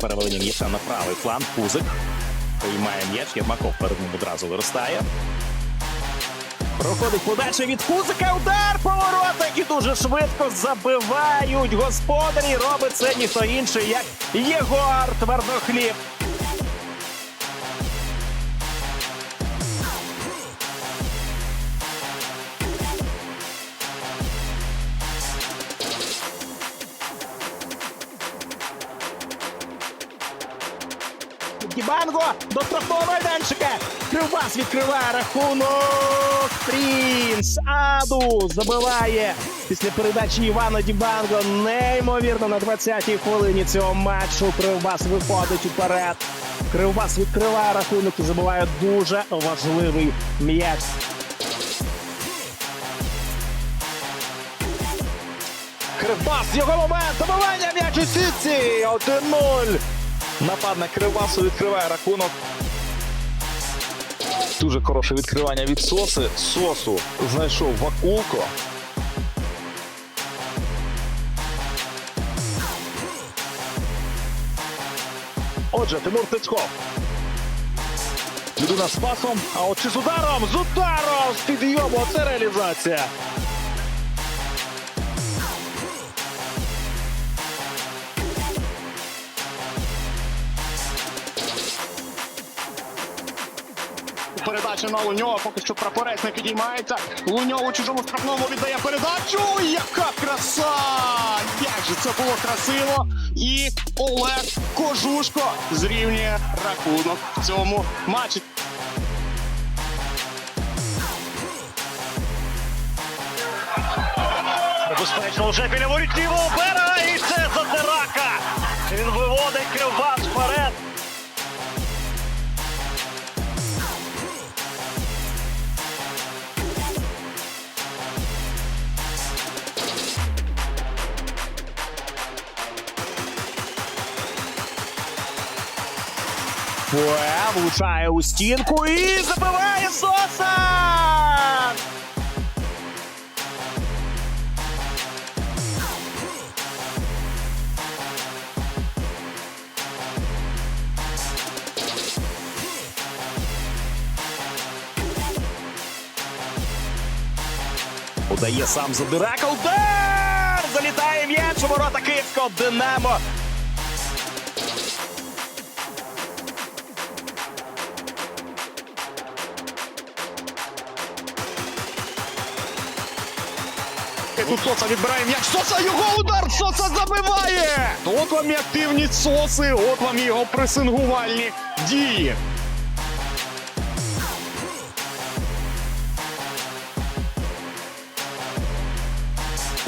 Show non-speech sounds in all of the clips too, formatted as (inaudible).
переведення м'яча на правий фланг. Кузик приймає м'яч. Єрмаков перед ним одразу виростає. Проходить подальше від Кузика. Удар поворота, і дуже швидко забивають господарі. Робить це ніхто інший, як Єгор Твердохліб. Дібанго до штрафного майданчика. Кривбас відкриває рахунок. Принц Аду забиває після передачі Івана Дібанго. Неймовірно на 20-й хвилині цього матчу. Кривбас виходить уперед. Кривбас відкриває рахунок і забиває дуже важливий м'яч. Кривбас, його момент, добивання м'яч у сітці, 1-0. Нападник Кривбасу відкриває рахунок. Дуже хороше відкривання від Соси. Сосу знайшов Вакулко. Отже, Тимур Тицьков. Людина з пасом, а от чи з ударом? З ударом! З підйому! Це реалізація. Передача на Луньова, поки що прапорець не підіймається. Луньов у чужому штрафному віддає передачу. Яка краса! Як же це було красиво! І Олег Кожушко зрівнює рахунок в цьому матчі. Безпечно вже біля воріт лівого берега Фуе влучає у стінку і забиває Соса! Удає сам Задирака. Удар! Залітає м'яч у ворота Київського Динамо. Тут Соса відбирає м'яч. Соса його удар! Соса забиває! От вам і активність Соси, от вам його пресингувальні дії.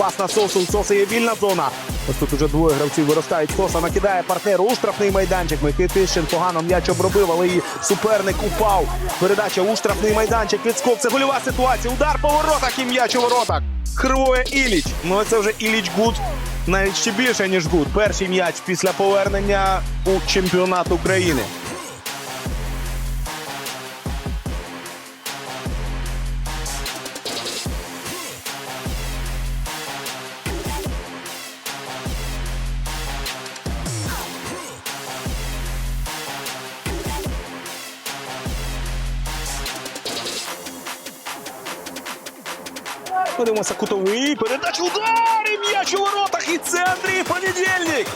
Пас на Сосу. У Соси є вільна зона. Ось тут уже двоє гравців виростають. Соса накидає партнеру у штрафний майданчик. Микитишин погано м'яч обробив, але і суперник упав. Передача у штрафний майданчик. Відскок. Це гольова ситуація. Удар по воротах і м'яч у воротах. Кривує Іліч. Ну це вже Іліч Гуд. Навіть ще більше, ніж Гуд. Перший м'яч після повернення у чемпіонат України. Подивимося кутовий. Передача удар! І м'яч у воротах. І це Андрій Понедільник.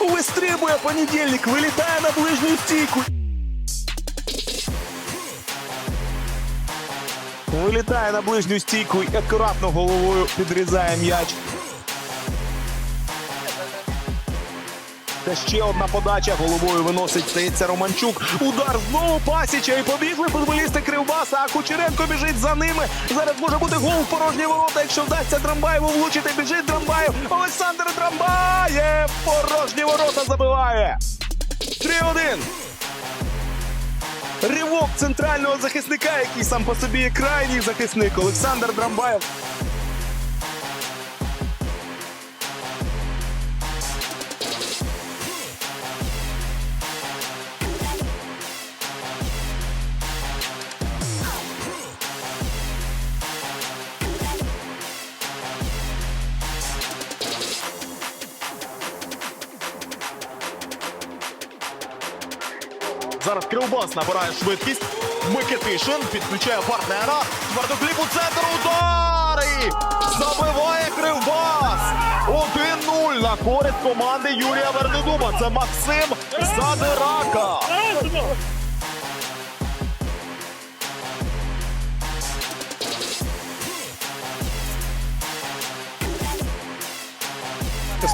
Вистрибує понедільник. Вилітає на ближню стійку. Вилітає на ближню стійку і акуратно головою підрізає м'яч. Та ще одна подача головою виносить, стається Романчук. Удар знову пасіча і побігли футболісти Кривбаса, а Кучеренко біжить за ними. Зараз може бути гол в порожні ворота, якщо вдасться Драмбаєву влучити. Біжить Драмбаєв. Олександр Драмбаєв! Порожні ворота забиває. 3-1. Ривок центрального захисника, який сам по собі є крайній захисник. Олександр Драмбаєв. Зараз Кривбас набирає швидкість. Микитишин підключає партнера. Твердокліп у центр удар! І Забиває Кривбас! 1-0 на користь команди Юрія Вернедуба. Це Максим Задирака.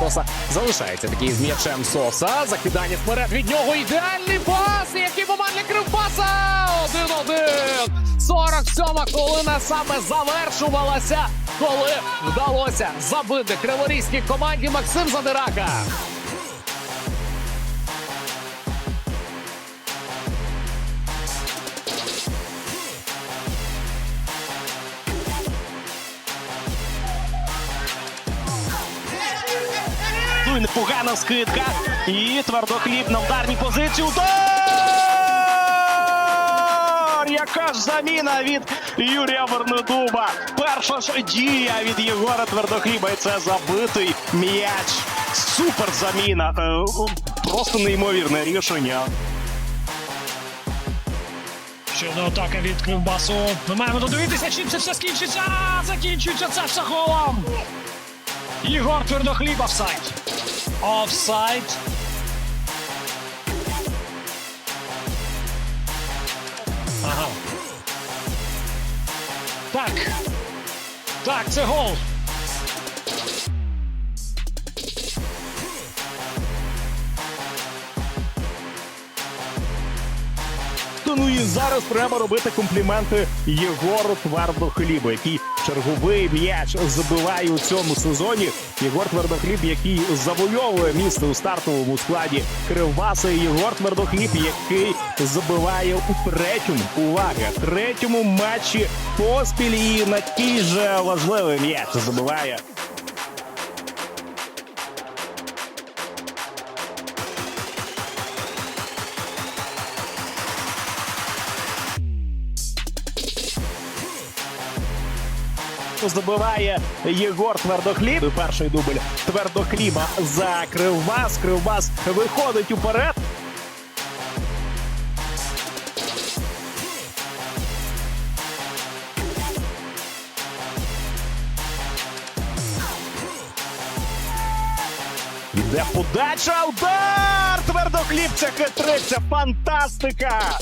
Соса залишається такий з м'ячем Соса. Закидання вперед від нього. Ідеальний пас. Який момент Кривбаса! 1-1. 47-ма хвилина саме завершувалася, коли вдалося забити криворізькій команді Максим Задирака. І непогана скидка. І твердохліб на ударній позиції. Удар! Яка ж заміна від Юрія Вернедуба. Перша ж дія від Єгора Твердохліба. І це забитий м'яч. Супер заміна. Е, Просто неймовірне рішення. Ще одна атака від Кривбасу. Ми маємо додивитися, чим це все скінчиться. Закінчується це все голом. Ігор Твердохліб офсайд. Офсайд. Ага. Так. Так, це гол. Ну і зараз треба робити компліменти Єгору Твердохлібу, який черговий м'яч забиває у цьому сезоні. Єгор Твердохліб, який завойовує місце у стартовому складі Кривбаса. І Єгор Твердохліб, який забиває у третьому увага, третьому матчі поспіль і на такий же важливий м'яч забиває. Забиває Єгор Твердохліб. Перший дубль Твердохліба за Кривбас. Кривбас виходить уперед. Іде подача, удар! Твердохліб це фантастика!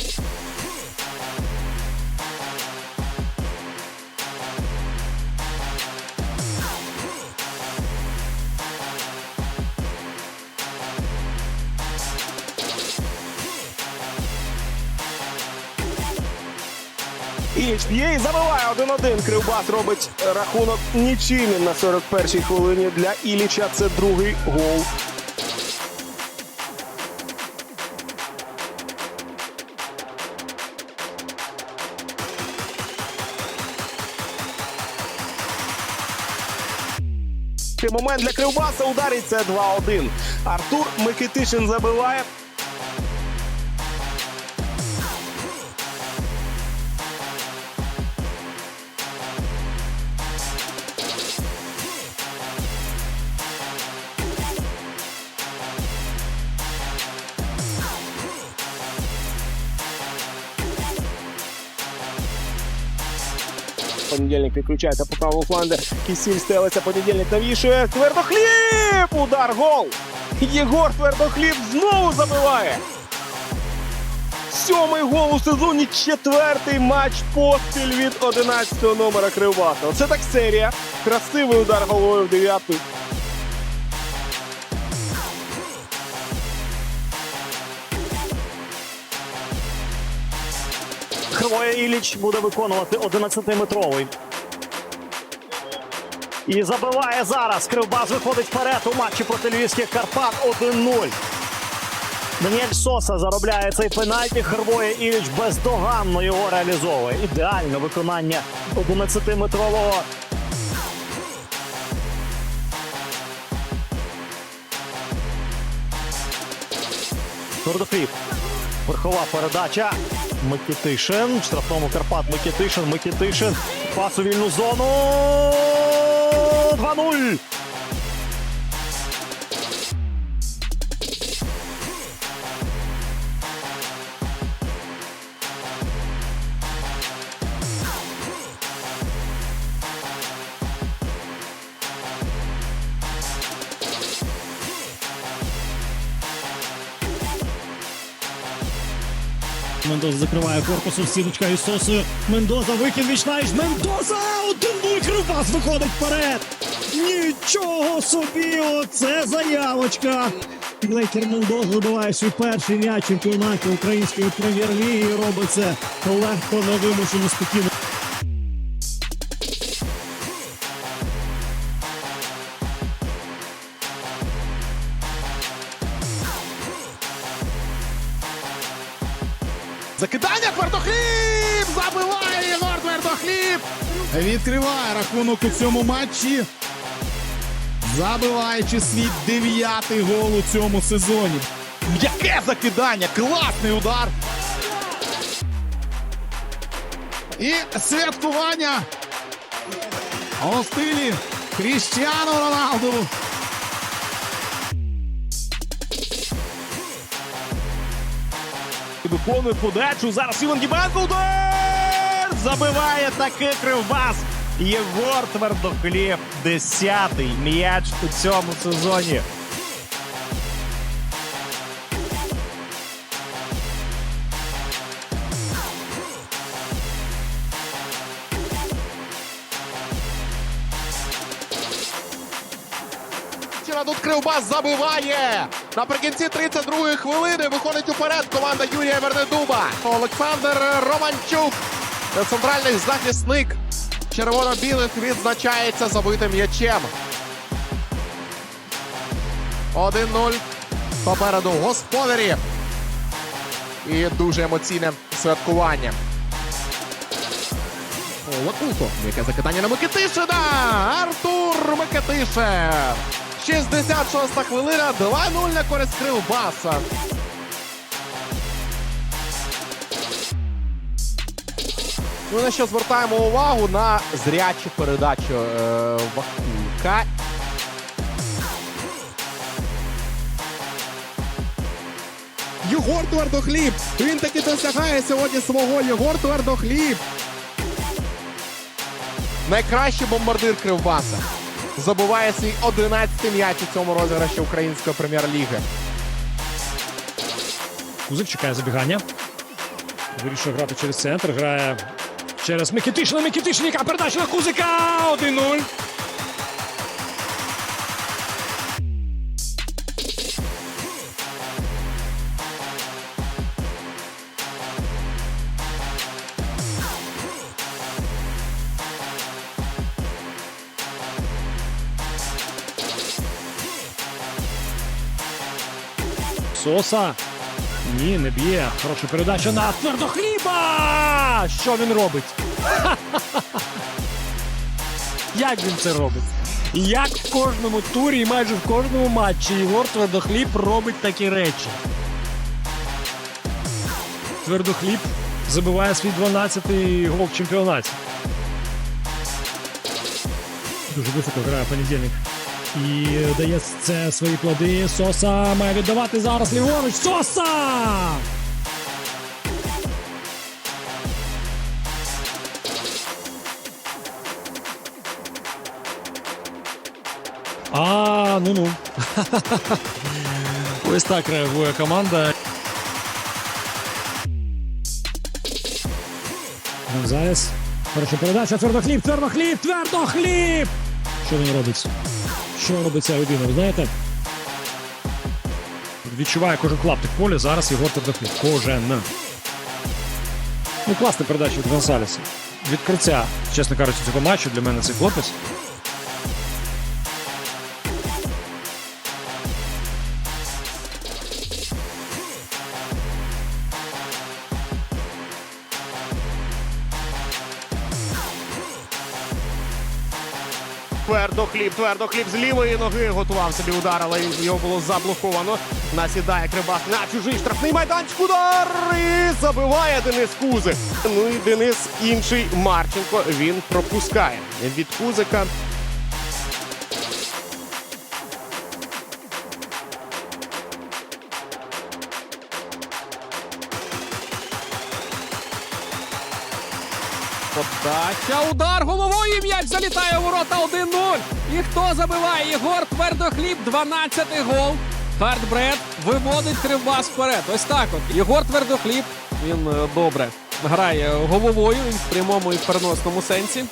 Іліч б'є і забиває 1-1. Кривбас робить рахунок нічийним на 41-й хвилині. Для Іліча це другий гол. Момент для Кривбаса ударить це 2-1. Артур Микитишин забиває. Понедільник відключається по правому фланзі. Кісіль стелиться, понедільник навішує. Твердохліб! Удар гол! Єгор Твердохліб знову забиває. Сьомий гол у сезоні, четвертий матч поспіль від 11-го номера Кривбаса. Оце так серія. Красивий удар головою в дев'ятку. Хвоя Іліч буде виконувати 11-метровий. І забиває зараз. Кривбас виходить вперед у матчі проти львівських Карпат 1-0. Даніель Соса заробляє цей пенальті. Хрвоє Іліч бездоганно його реалізовує. Ідеальне виконання 11-метрового. Твердохліб. Верхова передача. Микитишин. В штрафному Карпат Микітишин. Микітишин. Пас у вільну зону. 2-0. Мендоза закриває сіночка і сосою. Мендоза, вихід вічнаєш. Мендоза! Один-нуль Кривбас виходить вперед. Нічого собі! Оце заявочка! Лейкер Мендоза забиває свій перший м'яч чемпіонаті української прем'єр-ліги. Робиться легко, невимушено, спокійно. Закидання Твердохліб! Забиває Єгор Твердохліб! Відкриває рахунок у цьому матчі. Забиваючи свій дев'ятий гол у цьому сезоні. Яке закидання! Класний удар! І святкування у стилі Кріштіану Роналду. Виконує подачу. Зараз Іван Дібенко. Удар! Забиває таки кривбас. Єгор Твердохліб. Десятий м'яч у цьому сезоні. Вчора тут Кривбас забиває. Наприкінці 32-ї хвилини виходить уперед команда Юрія Вернедуба. Олександр Романчук. Центральний захисник червоно-білих відзначається забитим м'ячем. 1-0. Попереду господарі. І дуже емоційне святкування. Лакулко. Яке закидання на Микитишина. Артур Микитишин. 66 хвилина. 2-0 на користь Кривбаса. Ну, на що звертаємо увагу на зрячу передачу е, Вакулка. Єгор Твердохліб. Він таки досягає сьогодні свого Єгор Твердохліб. Найкращий бомбардир Кривбаса. Забуває свій 11-й м'яч у цьому розіграші української прем'єр-ліги. Кузик чекає забігання. Вирішує грати через центр. Грає через Микітишина. Микітишин, яка передача на Кузика. 1-0. Соса. Ні, не б'є. Хороша передача на твердохліба! Що він робить? (laughs) Як він це робить? Як в кожному турі і майже в кожному матчі Єгор Твердохліб робить такі речі. Твердохліб забиває свій 12-й гол в чемпіонаті. Дуже високо грає понедільник. І дає це свої плоди. Соса має віддавати зараз ліворуч. Соса! А, ну ну. (laughs) Ось так реагує команда. Гонзалес. Хороша передача. Твердохліб, твердохліб, твердохліб! Що він робить? Що робить ця людина, ви знаєте? Відчуває кожен клаптик поля. Зараз його Твердохліб. Кожен. Ну, класна передача від Гонсалеса. Відкриття, чесно кажучи, цього матчу для мене цей хлопець. Твердохліб, твердохліб з лівої ноги готував собі удар, але його було заблоковано. Насідає Кривбас на чужий штрафний майданчик. Удар! І забиває Денис Кузик. Ну і Денис інший Марченко. Він пропускає від Кузика. Подача, удар головою м'яч залітає у ворота 1-0. І хто забиває? Єгор Твердохліб, 12-й гол. Хардбред виводить Кривбас вперед. Ось так от. Єгор Твердохліб Він е, добре грає головою в прямому і в переносному сенсі.